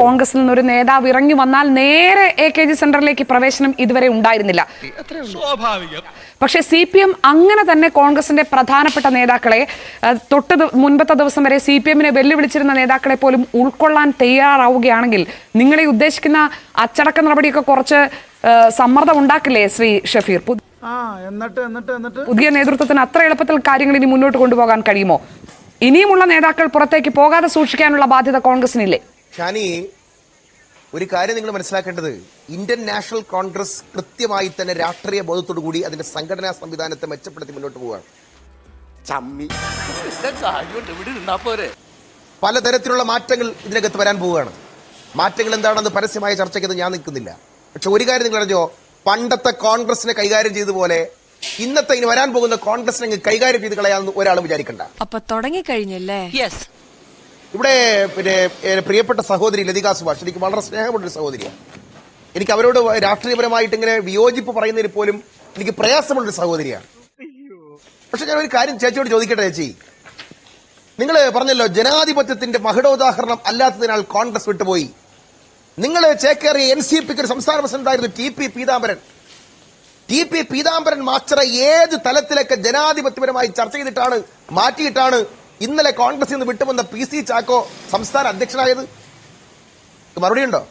കോൺഗ്രസിൽ നിന്നൊരു ഒരു നേതാവ് ഇറങ്ങി വന്നാൽ നേരെ എ കെ ജി സെന്ററിലേക്ക് പ്രവേശനം ഇതുവരെ ഉണ്ടായിരുന്നില്ല. പക്ഷെ സി പി എം അങ്ങനെ തന്നെ കോൺഗ്രസിന്റെ പ്രധാനപ്പെട്ട നേതാക്കളെ തൊട്ട് മുൻപത്തെ ദിവസം വരെ സി പി എമ്മിനെ വെല്ലുവിളിച്ചിരുന്ന നേതാക്കളെ പോലും ഉൾക്കൊള്ളാൻ തയ്യാറാവുകയാണെങ്കിൽ നിങ്ങളെ ഉദ്ദേശിക്കുന്ന അച്ചടക്ക നടപടിയൊക്കെ കുറച്ച് സമ്മർദ്ദം ഉണ്ടാക്കില്ലേ ശ്രീ ഷഫീർ? ആ എന്നിട്ട് എന്നിട്ട് എന്നിട്ട്? പുതിയ നേതൃത്വത്തിന് അത്ര എളുപ്പത്തിൽ കാര്യങ്ങൾ ഇനി മുന്നോട്ട് കൊണ്ടുപോകാൻ കഴിയുമോ? ഇനിയുമുള്ള നേതാക്കൾ പുറത്തേക്ക് പോകാതെ സൂക്ഷിക്കാനുള്ള ബാധ്യത കോൺഗ്രസിനില്ലേ? ഷാനി ഒരു കാര്യം നിങ്ങൾ മനസ്സിലാക്കേണ്ടത്. ഇന്ത്യൻ നാഷണൽ കോൺഗ്രസ് കൃത്യമായി തന്നെ രാഷ്ട്രീയ ബോധത്തോടു കൂടി അതിന്റെ സംഘടനാ സംവിധാനത്തെ മെച്ചപ്പെടുത്തി മുന്നോട്ട് പോവുകയാണ്. ചമ്മി. പോരെ? പലതരത്തിലുള്ള മാറ്റങ്ങൾ ഇതിനകത്ത് വരാൻ പോവുകയാണ്. മാറ്റങ്ങൾ എന്താണെന്ന് പരസ്യമായ ചർച്ചയ്ക്ക് ഞാൻ നിൽക്കുന്നില്ല. പക്ഷെ ഒരു കാര്യം നിങ്ങൾ അറിഞ്ഞോ? പണ്ടത്തെ കോൺഗ്രസിനെ കൈകാര്യം ചെയ്ത പോലെ ഇന്നത്തെ ഇനി വരാൻ പോകുന്ന കോൺഗ്രസിനെ കൈകാര്യം ചെയ്ത് കളയാമെന്ന് ഒരാൾ വിചാരിക്കണ്ട. അപ്പൊ തുടങ്ങിക്കഴിഞ്ഞല്ലേ? യെസ് ഇവിടെ പിന്നെ പ്രിയപ്പെട്ട സഹോദരി ലതിക സുഭാഷ് എനിക്ക് വളരെ സ്നേഹമുള്ള ഒരു സഹോദരിയാണ് എനിക്ക് അവരോട് രാഷ്ട്രീയപരമായിട്ട് ഇങ്ങനെ വിയോജിപ്പ് പറയുന്നതിൽ പോലും എനിക്ക് പ്രയാസമുള്ള ഒരു സഹോദരിയാണ് പക്ഷെ ഞാൻ ഒരു കാര്യം ചേച്ചിയോട് ചോദിക്കട്ടെ ചേച്ചി? നിങ്ങൾ പറഞ്ഞല്ലോ ജനാധിപത്യത്തിന്റെ മഹിടോദാഹരണം അല്ലാത്തതിനാൽ കോൺഗ്രസ് വിട്ടുപോയി. നിങ്ങൾ ചേക്കേറിയ എൻ സി പിക്ക് ഒരു സംസ്ഥാന പ്രസിഡന്റായിരുന്നു T P Peethambaran. T P Peethambaran മാസ്റ്ററെ ഏത് തലത്തിലൊക്കെ ജനാധിപത്യപരമായി ചർച്ച ചെയ്തിട്ടാണ് മാറ്റിയിട്ടാണ് ഇന്നലെ കോൺഗ്രസിൽ നിന്ന് വിട്ടുവന്ന പി സി ചാക്കോ സംസ്ഥാന അധ്യക്ഷനായത്? മറുപടിയുണ്ടോ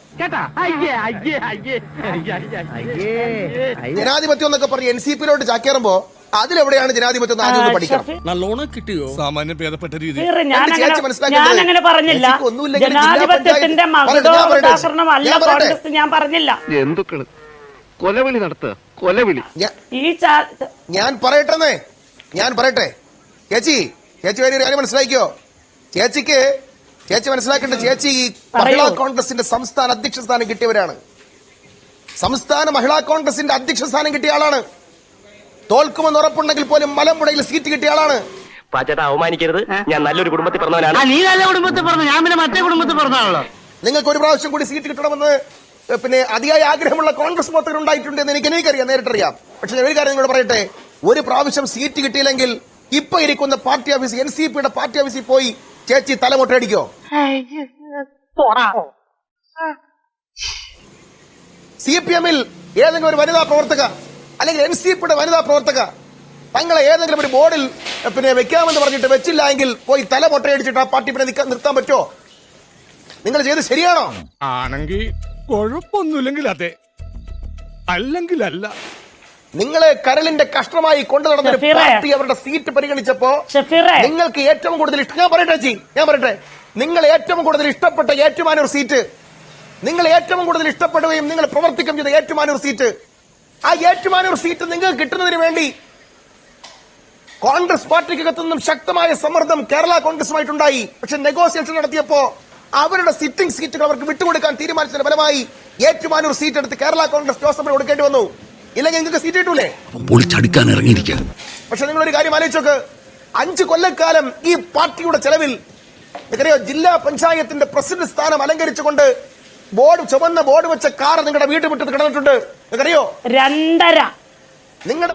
ജനാധിപത്യം എന്നൊക്കെ പറഞ്ഞ് എൻ സി പിയിലോട്ട് ചാക്കേറുമ്പോ അതിലെവിടെയാണ് ജനാധിപത്യം ആദ്യം പഠിക്കണം നല്ലോണം കിട്ടിയോ? സാമാന്യം ഭേദപ്പെട്ട രീതി. ഞാൻ അങ്ങനെ പറഞ്ഞില്ല. ജനാധിപത്യത്തിന്റെ ഞാൻ ഞാൻ കോൺഗ്രസ് ഞാൻ പറഞ്ഞില്ല. കൊലവിളി നടത്തുക. കൊലവിളി. ഞാ- ഈ ഞാൻ പറയട്ടെന്നേ. ഞാൻ പറയട്ടെ. ചേച്ചി ചേച്ചി വേണ്ടി ഒരു കാര്യം മനസ്സിലാക്കിയോ ചേച്ചിക്ക് ചേച്ചി മനസ്സിലാക്കേണ്ട ചേച്ചി ഈ മഹിളാ കോൺഗ്രസിന്റെ സംസ്ഥാന അധ്യക്ഷ സ്ഥാനം കിട്ടിയവരാണ്. സംസ്ഥാന മഹിളാ കോൺഗ്രസിന്റെ അധ്യക്ഷ സ്ഥാനം കിട്ടിയ ആളാണ്. തോൽക്കുമെന്ന് ഉറപ്പുണ്ടെങ്കിൽ പോലും മലമ്പുഴയിൽ സീറ്റ് കിട്ടിയ ആളാണ്. പാച്ചേട്ടാ അവമാനിക്കരുത്. ഞാൻ നല്ലൊരു കുടുംബത്തിൽ പറഞ്ഞവനാണ് നീ നല്ല കുടുംബത്തിൽ പറഞ്ഞു ഞാൻ പിന്നെ മറ്റേ കുടുംബത്തിൽ പറഞ്ഞാണല്ലോ നിങ്ങൾക്ക് ഒരു പ്രാവശ്യം കൂടി സീറ്റ് കിട്ടണമെന്ന് പിന്നെ അതിയായ ആഗ്രഹമുള്ള കോൺഗ്രസ് പ്രവർത്തകർ ഉണ്ടായിട്ടുണ്ട് എന്ന് എനിക്ക് എനിക്കറിയാം നേരിട്ടറിയാം. പക്ഷെ ഒരു കാര്യം നിങ്ങളോട് പറയട്ടെ? ഒരു പ്രാവശ്യം സീറ്റ് കിട്ടിയില്ലെങ്കിൽ ഇപ്പൊ ഇരിക്കുന്ന പാർട്ടി ഓഫീസ് എൻ സി പിയുടെ പാർട്ടി ഓഫീസിൽ പോയി ചേച്ചി തലമുട്ടടിക്കോ സി പി എമ്മിൽ ഏതെങ്കിലും ഒരു വനിതാ പ്രവർത്തക അല്ലെങ്കിൽ എൻ സി പിയുടെ വനിതാ പ്രവർത്തക തങ്ങളെ ഏതെങ്കിലും ഒരു ബോർഡിൽ പിന്നെ വെക്കാമെന്ന് പറഞ്ഞിട്ട് വെച്ചില്ല എങ്കിൽ പോയി തല മൊട്ടയടിച്ചിട്ട് ആ പാർട്ടി പിന്നെ നിൽക്കാൻ- നിർത്താൻ പറ്റുമോ? നിങ്ങൾ ചെയ്ത് ശരിയാണോ? ആണെങ്കിൽ കുഴപ്പമൊന്നുമില്ലെങ്കിൽ അതെ. അല്ലെങ്കിൽ അല്ല നിങ്ങളെ കരളിന്റെ കഷ്ടമായി കൊണ്ടു നടന്ന ഒരു പാർട്ടി അവരുടെ സീറ്റ് പരിഗണിച്ചപ്പോ. നിങ്ങൾക്ക് ഏറ്റവും കൂടുതൽ ഇഷ്ടം ഞാൻ പറയട്ടെ ചേച്ചി. ഞാൻ പറയട്ടെ. നിങ്ങൾ ഏറ്റവും കൂടുതൽ ഇഷ്ടപ്പെട്ട ഏറ്റുമാനൂർ സീറ്റ്. നിങ്ങൾ ഏറ്റവും കൂടുതൽ ഇഷ്ടപ്പെടുകയും നിങ്ങൾ പ്രവർത്തിക്കുകയും ചെയ്ത ഏറ്റുമാനൂർ സീറ്റ്. ആ ഏറ്റുമാനൂർ സീറ്റ് നിങ്ങൾക്ക് കിട്ടുന്നതിന് വേണ്ടി കോൺഗ്രസ് പാർട്ടിക്കകത്തു നിന്നും ശക്തമായ സമ്മർദ്ദം കേരള കോൺഗ്രസുമായിട്ടുണ്ടായി. പക്ഷെ നെഗോസിയേഷൻ നടത്തിയപ്പോ അവരുടെ സിറ്റിംഗ് സീറ്റുകൾ അവർക്ക് വിട്ടുകൊടുക്കാൻ തീരുമാനിച്ചതിന്റെ ഫലമായി ഏറ്റുമാനൂർ സീറ്റ് എടുത്ത് കേരള കോൺഗ്രസ് ജോസഫിന് കൊടുക്കേണ്ടി വന്നു. ഇല്ലെങ്കിൽ നിങ്ങൾക്ക് സീറ്റ് കിട്ടൂലേ? പൊളിച്ചടുക്കാൻ ഇറങ്ങിയിരിക്കുക. പക്ഷെ നിങ്ങൾ ഒരു കാര്യം ആലോചിച്ചോക്ക് അഞ്ച് കൊല്ലക്കാലം ഈ പാർട്ടിയുടെ ചെലവിൽ നിങ്ങൾക്കറിയോ ജില്ലാ പഞ്ചായത്തിന്റെ പ്രസിഡന്റ് സ്ഥാനം അലങ്കരിച്ചുകൊണ്ട് ബോർഡ് ചുവന്ന ബോർഡ് വെച്ച കാർ നിങ്ങളുടെ വീട്ടു മുറ്റത്ത് കിടന്നിട്ടുണ്ട്. നിങ്ങൾക്കറിയോ? രണ്ടര. നിങ്ങളുടെ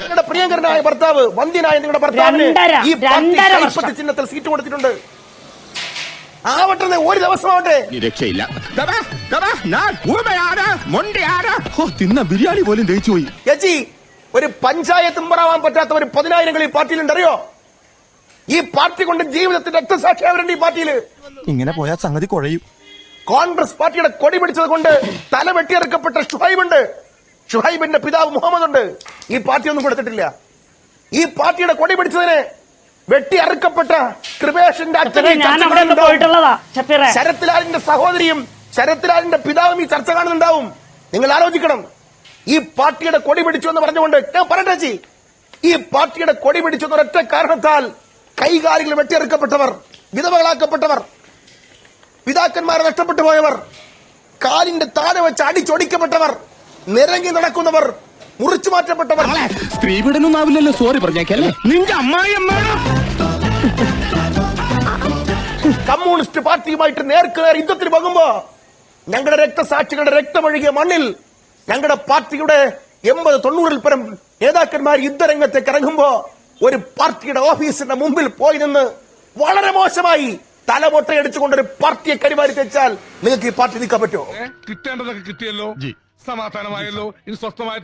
നിങ്ങളുടെ പ്രിയങ്കരനായ ഭർത്താവ് വന്ധ്യനായ നിങ്ങളുടെ ഭർത്താവിന് രണ്ടര, ഈ പാർട്ടി. ചിഹ്നത്തിൽ സീറ്റ് കൊടുത്തിട്ടുണ്ട്. ആവട്ടെ ഒരു ദിവസമാവട്ടെ. രക്ഷയില്ല. തിന്ന ബിരിയാണി പോലും ദഹിച്ചു പോയി. ചേച്ചി ഒരു പഞ്ചായത്ത് മെമ്പറാവാൻ പറ്റാത്ത ഒരു പതിനായിരങ്ങൾ ഈ പാർട്ടിയിലുണ്ടറിയോ? ഈ പാർട്ടി കൊണ്ട് ജീവിതത്തിന്റെ രക്തസാക്ഷിയാവരുണ്ട് ഈ പാർട്ടിയിൽ ഇങ്ങനെ പോയാൽ സംഗതി കുഴയും. കോൺഗ്രസ് പാർട്ടിയുടെ കൊടി പിടിച്ചത് കൊണ്ട് തല വെട്ടിയെറുക്കപ്പെട്ട ഷുഹൈബുണ്ട്. ഷുഹൈബിന്റെ പിതാവ് മുഹമ്മദ് ഉണ്ട് ഈ പാർട്ടി ഒന്നും കൊടുത്തിട്ടില്ല. ഈ പാർട്ടിയുടെ കൊടി പിടിച്ചതിന് വെട്ടി അറുക്കപ്പെട്ട കൃപേഷിന്റെ ശരത്ലാലിന്റെ സഹോദരിയും ശരത്ലാലിന്റെ പിതാവും ഈ ചർച്ച കാണുന്നുണ്ടാവും. നിങ്ങൾ ആലോചിക്കണം. ഈ പാർട്ടിയുടെ കൊടി പിടിച്ചു എന്ന് പറഞ്ഞുകൊണ്ട് ഞാൻ പറയട്ടെ ഈ പാർട്ടിയുടെ കൊടി പിടിച്ചു എന്ന ഒരൊറ്റ കാരണത്താൽ കൈകാലികൾ വെട്ടിയെറുക്കപ്പെട്ടവർ വിധവകളാക്കപ്പെട്ടവർ പിതാക്കന്മാരെ നഷ്ടപ്പെട്ടു പോയവർ കാലിന്റെ താഴെ വെച്ച് അടിച്ചൊടിക്കപ്പെട്ടവർ നിരങ്ങി നടക്കുന്നവർ മുറിച്ചു മാറ്റപ്പെട്ടവർ. സ്ത്രീപീഡനൊന്നും ആവില്ലല്ലോ സോറി പറഞ്ഞേക്കല്ലേ. നിന്റെ അമ്മായി കമ്മ്യൂണിസ്റ്റ് പാർട്ടിയുമായിട്ട് നേർക്ക് നേർ യുദ്ധത്തിൽ പോകുമ്പോ ഞങ്ങളുടെ രക്തസാക്ഷികളുടെ രക്തമൊഴുകിയ മണ്ണിൽ ഞങ്ങളുടെ പാർട്ടിയുടെ എൺപത് തൊണ്ണൂറിൽ പരം നേതാക്കന്മാർ യുദ്ധരംഗത്തേക്ക് ഇറങ്ങുമ്പോ ഒരു പാർട്ടിയുടെ ഓഫീസിന്റെ മുമ്പിൽ പോയി നിന്ന് വളരെ മോശമായി തലമൊട്ടയടിച്ചുകൊണ്ട് ഒരു പാർട്ടിയെ കരിമാരി തെച്ചാൽ നിങ്ങൾക്ക് ഈ പാർട്ടി നിൽക്കാൻ പറ്റുമോ? കിട്ടേണ്ടതൊക്കെ കിട്ടിയല്ലോ. സമാധാനമായല്ലോ. ഇനി സ്വസ്ഥമായിട്ട്